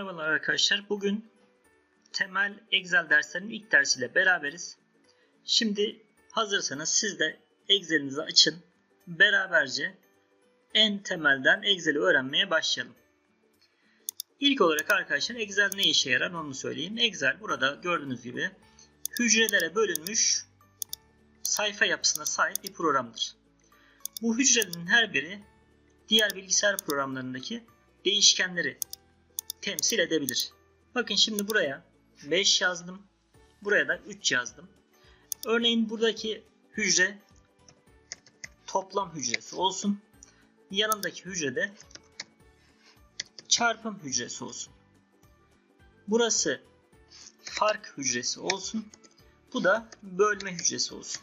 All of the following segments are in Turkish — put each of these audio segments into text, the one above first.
arkadaşlar. Bugün temel Excel derslerinin ilk dersiyle beraberiz. Şimdi hazırsanız siz de Excel'inizi açın. Beraberce en temelden Excel'i öğrenmeye başlayalım. İlk olarak arkadaşlar Excel ne işe yarar onu söyleyeyim. Excel burada gördüğünüz gibi hücrelere bölünmüş sayfa yapısına sahip bir programdır. Bu hücrelerin her biri diğer bilgisayar programlarındaki değişkenleri temsil edebilir. Bakın şimdi buraya 5 yazdım. Buraya da 3 yazdım. Örneğin buradaki hücre toplam hücresi olsun. Yanındaki hücrede çarpım hücresi olsun. Burası fark hücresi olsun. Bu da bölme hücresi olsun.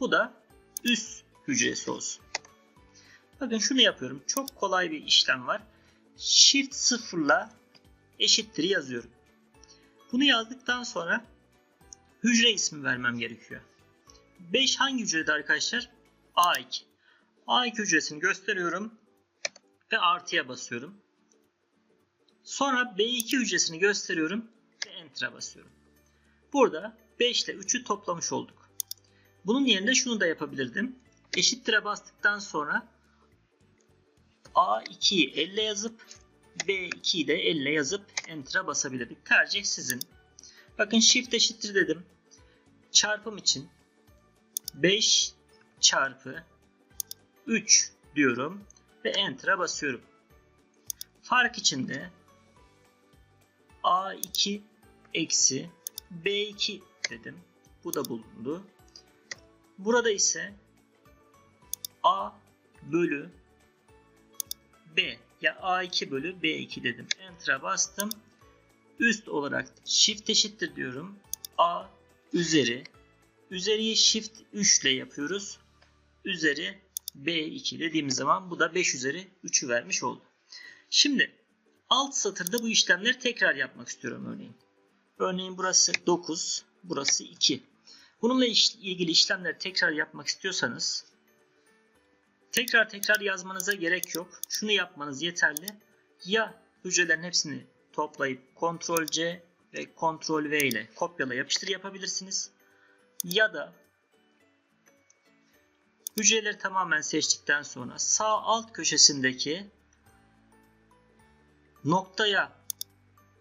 Bu da üst hücresi olsun. Bakın şunu yapıyorum. Çok kolay bir işlem var. Shift sıfırla eşittir yazıyorum. Bunu yazdıktan sonra hücre ismi vermem gerekiyor. 5 hangi hücrede arkadaşlar? A2. A2 hücresini gösteriyorum ve artıya basıyorum. Sonra B2 hücresini gösteriyorum ve Enter'a basıyorum. Burada 5 ile 3'ü toplamış olduk. Bunun yerine şunu da yapabilirdim. Eşittir'e bastıktan sonra A2'yi elle yazıp B2'yi de elle yazıp Enter'a basabilirdik. Tercih sizin. Bakın Shift eşittir dedim. Çarpım için 5 çarpı 3 diyorum ve Enter'a basıyorum. Fark içinde A2 eksi B2 dedim. Bu da bulundu. Burada ise A bölü B ya A2 bölü B2 dedim. Enter'a bastım. Üst olarak Shift eşittir diyorum. A üzeri üzeriyi Shift 3 ile yapıyoruz. Üzeri B2 dediğimiz zaman bu da 5 üzeri 3'ü vermiş oldu. Şimdi alt satırda bu işlemleri tekrar yapmak istiyorum örneğin. Örneğin burası 9, burası 2. Bununla ilgili işlemleri tekrar yapmak istiyorsanız tekrar tekrar yazmanıza gerek yok. Şunu yapmanız yeterli. Ya hücrelerin hepsini toplayıp Ctrl C ve Ctrl V ile kopyala yapıştır yapabilirsiniz. Ya da hücreleri tamamen seçtikten sonra sağ alt köşesindeki noktaya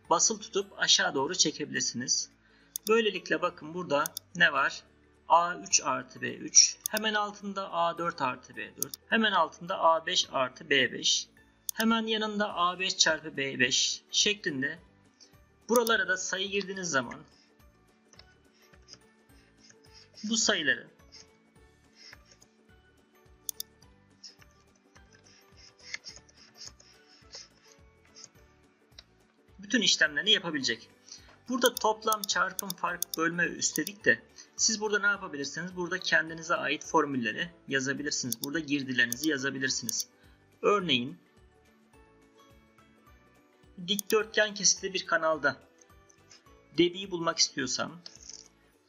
basılı tutup aşağı doğru çekebilirsiniz. Böylelikle bakın burada ne var? A3 artı B3. Hemen altında A4 artı B4. Hemen altında A5 artı B5. Hemen yanında A5 çarpı B5 şeklinde buralara da sayı girdiğiniz zaman bu sayıları bütün işlemlerini yapabilecek. Burada toplam, çarpım, fark, bölme üstelik de siz burada ne yapabilirsiniz? Burada kendinize ait formülleri yazabilirsiniz. Burada girdilerinizi yazabilirsiniz. Örneğin dikdörtgen kesitli bir kanalda debiyi bulmak istiyorsam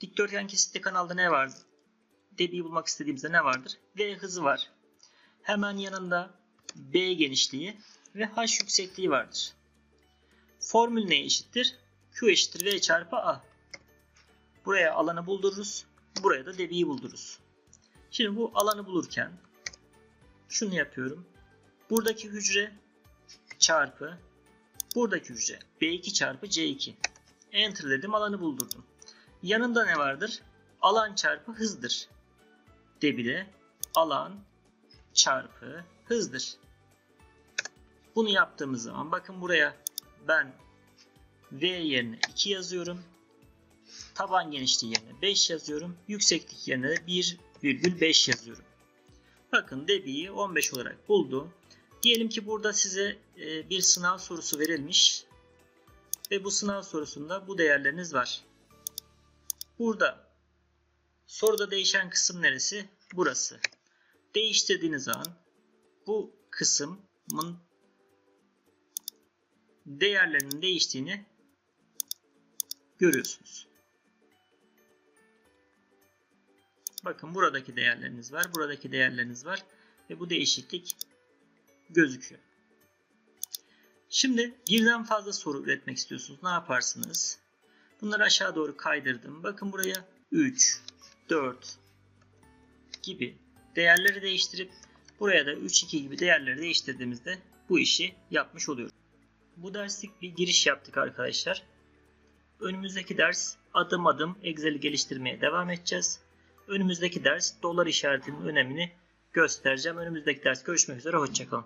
dikdörtgen kesitli kanalda ne var? Debiyi bulmak istediğimizde ne vardır? V hızı var. Hemen yanında B genişliği ve H yüksekliği vardır. Formül neye eşittir? Q eşittir V çarpı A. Buraya alanı buldururuz. Buraya da debiyi buldururuz. Şimdi bu alanı bulurken şunu yapıyorum. Buradaki hücre çarpı buradaki hücre B2 çarpı C2. Enter dedim alanı buldurdum. Yanında ne vardır? Alan çarpı hızdır. Debi de alan çarpı hızdır. Bunu yaptığımız zaman bakın buraya ben V yerine 2 yazıyorum. Taban genişliği yerine 5 yazıyorum. Yükseklik yerine de 1,5 yazıyorum. Bakın debiyi 15 olarak buldu. Diyelim ki burada size e, bir sınav sorusu verilmiş. Ve bu sınav sorusunda bu değerleriniz var. Burada soruda değişen kısım neresi? Burası. Değiştirdiğiniz zaman bu kısmın değerlerinin değiştiğini görüyorsunuz. Bakın buradaki değerleriniz var, buradaki değerleriniz var ve bu değişiklik gözüküyor. Şimdi birden fazla soru üretmek istiyorsunuz. Ne yaparsınız? Bunları aşağı doğru kaydırdım. Bakın buraya 3, 4 gibi değerleri değiştirip buraya da 3, 2 gibi değerleri değiştirdiğimizde bu işi yapmış oluyoruz. Bu derslik bir giriş yaptık arkadaşlar. Önümüzdeki ders adım adım Excel'i geliştirmeye devam edeceğiz. Önümüzdeki ders dolar işaretinin önemini göstereceğim. Önümüzdeki ders görüşmek üzere. Hoşçakalın.